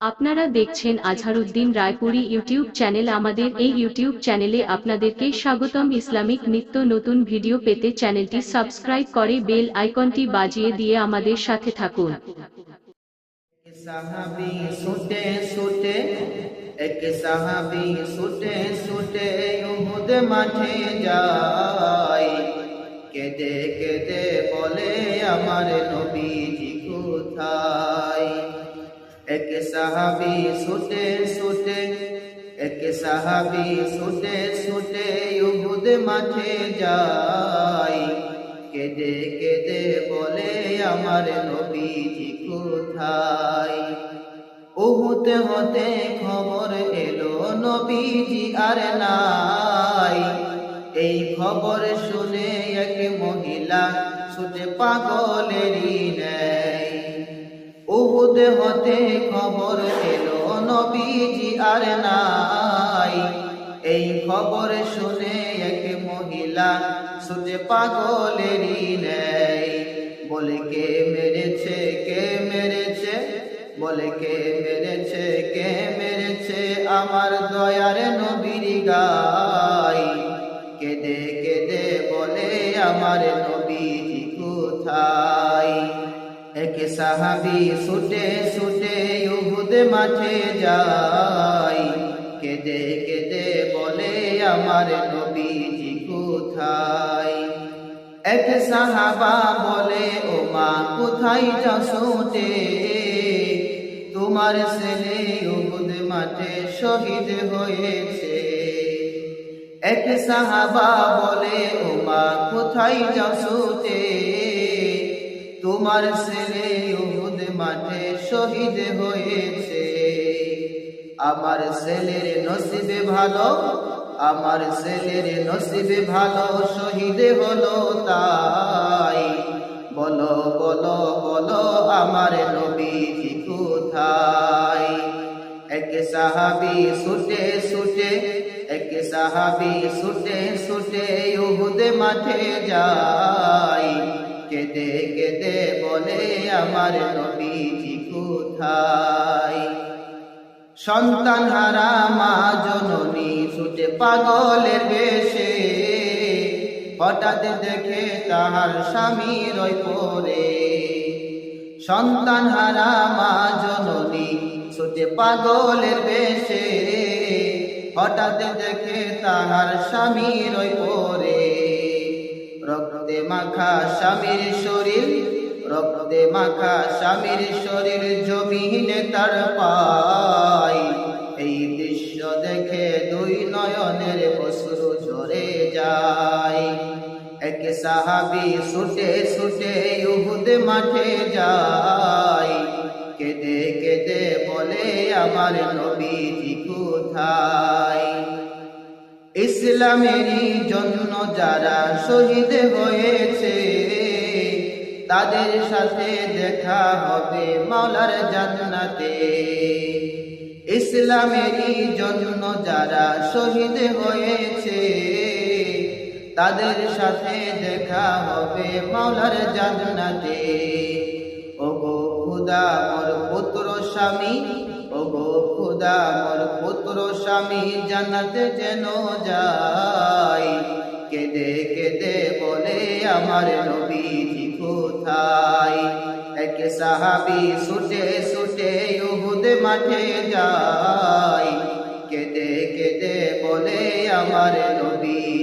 আপনারা দেখছেন Azharuddin Raipuri YouTube channel. আমাদের এই ইউটিউব চ্যানেলে আপনাদেরকে স্বাগতম। ইসলামিক নিত্য নতুন ভিডিও পেতে চ্যানেলটি সাবস্ক্রাইব করে বেল আইকনটি বাজিয়ে দিয়ে আমাদের সাথে থাকুন। কেঁদে কেঁদে বলে, আমার নবীজি কোথায়? এক সাহাবি ছুটে ছুটে, এক সাহাবি ছুটে ছুটে উহুদ মাঠে যায়। কেদে কেদে বলে, আমার নবীজি কোথায়? উহুতে হতে খবর এলো, নবীজি আর নাই। এই খবর শুনে এক মহিলা ছুটে পাগলেরই উহুদ হতে খবর এলো নবীজি আর নাই। এই খবর শুনে এক মহিলা ছুটে পাগলেরই নেয় বলে, কে মেরেছে? কে মেরেছে? বলে, কে মেরেছে? কে মেরেছে? আমার দয়ার নবীর গাই। কেদে, কেঁদে বলে, আমার সাহাবি ছুটে ছুটে উহুদ মাঠে যায় কেঁদে কেঁদে বলে, আমার নবীজি কোথায়? এক সাহাবা বলে ও মা কোথায় যা ছুটে তোমার ছেলে উহুদ মাঠে শহীদ হয়েছে। এক সাহাবা বলে ও মা কোথায় যা ছুটে তোমার ছেলে উহুদ মাঠে শহীদ হয়েছে। আমার ছেলের নসিবে ভালো, আমার ছেলের নসিবে ভালো শহীদ হলো তাই। বলো বলো বলো, আমার নবীজি কোথায়? এক সাহাবি ছুটে ছুটে, এক সাহাবি ছুটে ছুটে উহুদ মাঠে যায়। কেঁদে কেঁদে বলে, আমার নবীজি কোথায়? সন্তান হারা মা জননী ছুটে পাগলের বেশে, হঠাৎ দেখে তাহার স্বামী রয় পরে সন্তান হারা মা জননী ছুটে পাগলের বেশে, হঠাৎ দেখে তাহার স্বামী রয় পরে মাখা স্বামীর শরীর, রক্তে মাখা স্বামীর শরীর জমিনে তার পাই। এই দৃশ্য দেখে দুই নয়নের বসরু ঝরে যায়। এক সাহাবি ছুটে ছুটে উহুদ মাঠে যায়। কেঁদে কেঁদে বলে, আমার নবীজি কোথায়? ইসলামেরই জন্য যারা শহীদ হয়েছে, তাদের সাথে দেখা হবে মাওলার জান্নাতে। ইসলামেরই জন্য যারা শহীদ হয়েছে, তাদের সাথে দেখা হবে মাওলার জান্নাতে। ওগো খুদা মোর পুত্র স্বামী ওগো খুদা, মোর পুত্র স্বামী জান্নাতে যেন যায়। কেদে কেদে বলে আমার নবীজি কোথায়? এক সাহাবি ছুটে ছুটে উহুদ মাঠে যায়। কেঁদে কেঁদে বলে আমার নবীজি